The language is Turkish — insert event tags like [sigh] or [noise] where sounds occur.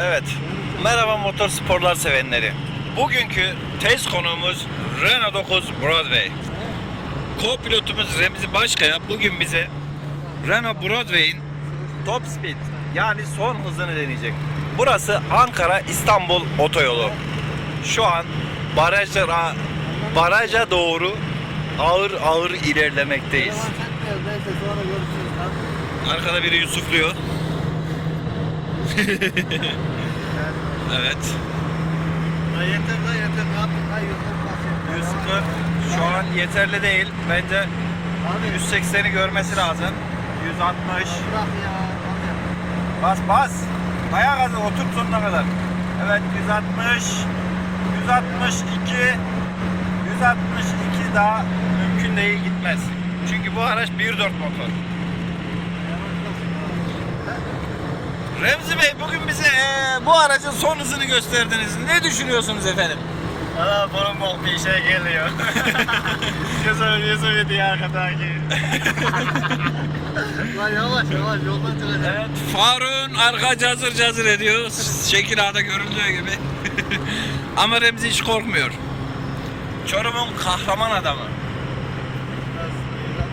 Evet. Merhaba motor sporlar sevenleri. Bugünkü test konuğumuz Renault 9 Broadway. Co-pilotumuz Remzi Başkaya bugün bize Renault Broadway'in top speed yani son hızını deneyecek. Burası Ankara İstanbul otoyolu. Şu an baraja, baraja doğru ağır ağır ilerlemekteyiz. Arkada biri Yusufluyor. [laughs] evet. Ya yeter lan yeter. 140 şu an yeterli değil. Bence Abi 180'i görmesi lazım. 160. bırak ya. abi. Bas bas. Ayağa gazı otur sonuna kadar. Evet 160. 162. 162 daha mümkün değil gitmez. Çünkü bu araç 1.4 motor. Remzi Bey bugün bize eee, bu aracın son hızını gösterdiniz. Ne düşünüyorsunuz efendim? Valla bunun bok bir işe geliyor. [laughs] Yusuf, Yusuf diye arkadaki. [laughs] Lan yavaş yavaş yoldan çıkacak. Evet, Faruk'un arka cazır cazır ediyor. Şekil ağda görüldüğü gibi. [laughs] Ama Remzi hiç korkmuyor. Çorum'un kahraman adamı.